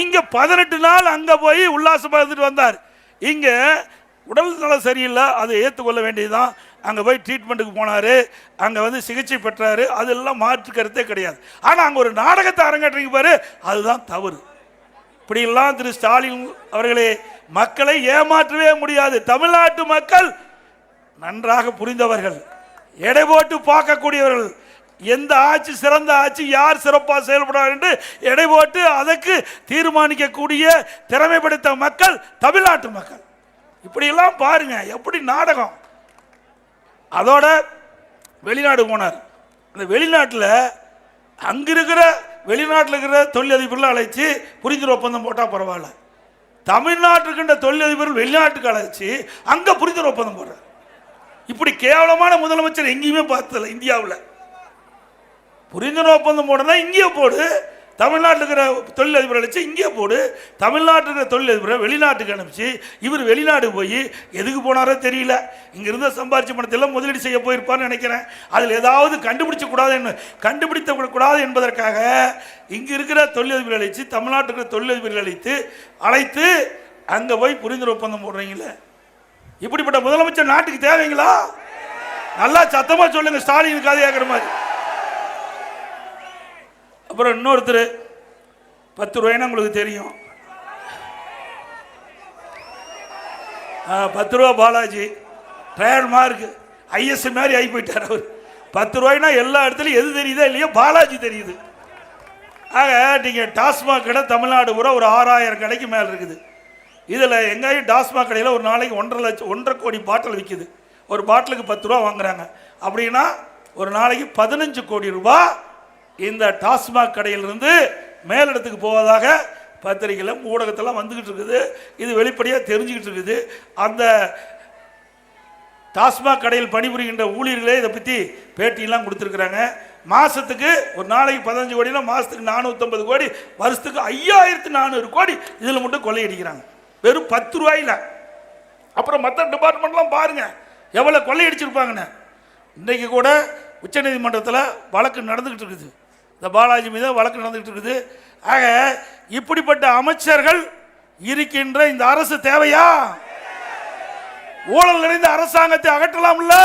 இங்க பதினெட்டு நாள் அங்க போய் உல்லாசம் பார்த்துட்டு வந்தார். இங்க உடல் நலம் சரியில்லை அதை ஏற்றுக்கொள்ள வேண்டியதுதான். அங்கே போய் ட்ரீட்மெண்ட்டுக்கு போனார் அங்கே வந்து சிகிச்சை பெற்றார் அதெல்லாம் மாற்று கருத்தே கிடையாது. ஆனால் அங்கே ஒரு நாடகத்தை அரங்கேற்றீங்க பாரு அதுதான் தவறு. இப்படியெல்லாம் திரு ஸ்டாலின் அவர்களே மக்களை ஏமாற்றவே முடியாது. தமிழ்நாட்டு மக்கள் நன்றாக புரிந்தவர்கள் எடை போட்டு பார்க்கக்கூடியவர்கள் எந்த ஆட்சி சிறந்த ஆட்சி யார் சிறப்பாக செயல்படுவார் என்று எடை போட்டு அதற்கு தீர்மானிக்கக்கூடிய திறமை படைத்த மக்கள் தமிழ்நாட்டு மக்கள். இப்படியெல்லாம் பாருங்க எப்படி நாடகம். அதோட வெளிநாடு போனார். அந்த வெளிநாட்டில் அங்கே இருக்கிற வெளிநாட்டில் இருக்கிற தொழிலதிபர்களை அழைச்சி புரிந்துணர்வு ஒப்பந்தம் போட்டால் பரவாயில்ல. தமிழ்நாட்டிற்கின்ற தொழிலதிபர்கள் வெளிநாட்டுக்கு அழைச்சி அங்கே புரிந்துணர்வு ஒப்பந்தம் போடுறார். இப்படி கேவலமான முதலமைச்சர் எங்கேயுமே பார்த்ததில்ல இந்தியாவில். புரிந்துணர்வு ஒப்பந்தம் போடனா இங்கேயே போடு. தமிழ்நாட்டில் இருக்கிற தொழிலதிபரை அழைச்சி இங்கே போடு. தமிழ்நாட்டில் இருக்கிற தொழிலதிபரை வெளிநாட்டுக்கு அனுப்பிச்சு இவர் வெளிநாடு போய் எதுக்கு போனாரோ தெரியல. இங்கே இருந்த சம்பாரிச்ச பணத்தெல்லாம் முதலீடு செய்ய போயிருப்பார்னு நினைக்கிறேன். அதில் ஏதாவது கண்டுபிடிச்ச கூடாது என்ன கண்டுபிடித்த கூடாது என்பதற்காக இங்கே இருக்கிற தொழிலதிபரை அழைச்சு தமிழ்நாட்டில் இருக்கிற தொழிலதிபர்கள் அழைத்து அழைத்து அங்கே போய் புரிந்துணர்வு ஒப்பந்தம் போடுறீங்களே இப்படிப்பட்ட முதலமைச்சர் நாட்டுக்கு தேவைங்களா? நல்லா சத்தமாக சொல்லுங்கள் ஸ்டாலின் இருக்காது கேட்குற மாதிரி. அப்புறம் இன்னொருத்தர் பத்து ரூபாய்னா உங்களுக்கு தெரியும். பத்து ரூபா பாலாஜி. டயர்ட் மார்க் ஐஎஸ் மாதிரி ஆகி போயிட்டார் அவர். பத்து ரூபாய்னா எல்லா இடத்துலையும் எது தெரியுதோ இல்லையோ பாலாஜி தெரியுது. ஆக நீங்கள் டாஸ்மாக் கடை தமிழ்நாடு பூரா ஒரு ஆறாயிரம் கடைக்கு மேலே இருக்குது. இதில் எங்கேயும் டாஸ்மாக் கடையில் ஒரு நாளைக்கு ஒன்றரை லட்சம் ஒன்றரை கோடி பாட்டில் விற்கிது ஒரு பாட்டிலுக்கு பத்து ரூபா வாங்குறாங்க. அப்படின்னா ஒரு நாளைக்கு பதினஞ்சு கோடி ரூபாய் இந்த டாஸ்மாக் கடையிலிருந்து மேலிடத்துக்கு போவதாக பத்திரிகையில் ஊடகத்தெல்லாம் வந்துக்கிட்டு இருக்குது. இது வெளிப்படையாக தெரிஞ்சுக்கிட்டு இருக்குது. அந்த டாஸ்மாக் கடையில் பணிபுரிகின்ற ஊழியர்களே இதை பற்றி பேட்டியெல்லாம் கொடுத்துருக்குறாங்க. மாதத்துக்கு ஒரு நாளைக்கு பதினஞ்சு கோடினா மாதத்துக்கு நானூற்றம்பது கோடி வருஷத்துக்கு ஐயாயிரத்து நானூறு கோடி இதில் மட்டும் கொள்ளையடிக்கிறாங்க. வெறும் பத்து ரூபாயில். அப்புறம் மற்ற டிபார்ட்மெண்ட்லாம் பாருங்கள் எவ்வளோ கொள்ளையடிச்சிருப்பாங்கண்ணே இன்றைக்கு கூட உச்சநீதிமன்றத்தில் வழக்கு நடந்துக்கிட்டு இருக்குது. இந்த பாலாஜி மீது வழக்கு நடந்துக்கிட்டு இருக்குது. ஆக இப்படிப்பட்ட அமைச்சர்கள் இருக்கின்ற இந்த அரசு தேவையா? ஊழல் நிறைந்த அரசாங்கத்தை அகற்றலாம்ல?